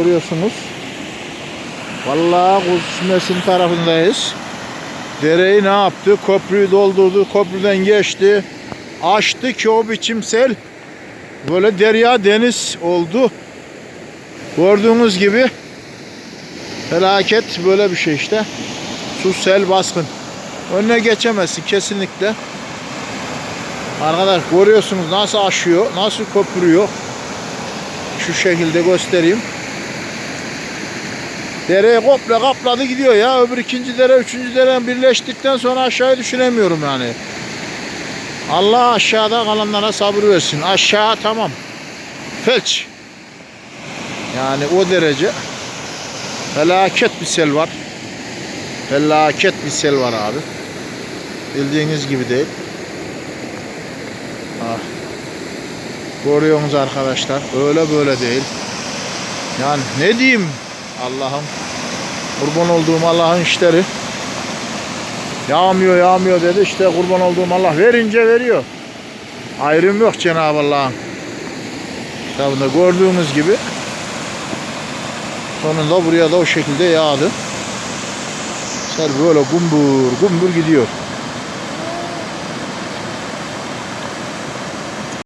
Görüyorsunuz. Vallahi Kuzmesin tarafındayız. Dereyi ne yaptı? Köprüyü doldurdu. Köprüden geçti. Açtı ki o biçim sel. Böyle derya deniz oldu. Gördüğünüz gibi felaket böyle bir şey işte. Su sel baskın. Önüne geçemezsin kesinlikle. Arkadaş görüyorsunuz nasıl aşıyor, nasıl köpürüyor. Şu şekilde göstereyim. Dereyi komple kapladı gidiyor ya. Öbür ikinci dere, üçüncü dere birleştikten sonra aşağıya düşünemiyorum yani. Allah aşağıda kalanlara sabır versin. Aşağı tamam. Felç. Yani o derece. Felaket bir sel var. Felaket bir sel var abi. Bildiğiniz gibi değil. Ah. Görüyorsunuz arkadaşlar. Öyle böyle değil. Yani ne diyeyim Allah'ım. Kurban olduğum Allah'ın işleri. Yağmıyor yağmıyor dedi işte kurban olduğum Allah verince veriyor. Ayrım yok Cenab-ı Allah'ın. Kitabında gördüğünüz gibi sonunda buraya da o şekilde yağdı. Sel böyle gumbur gumbur gidiyor.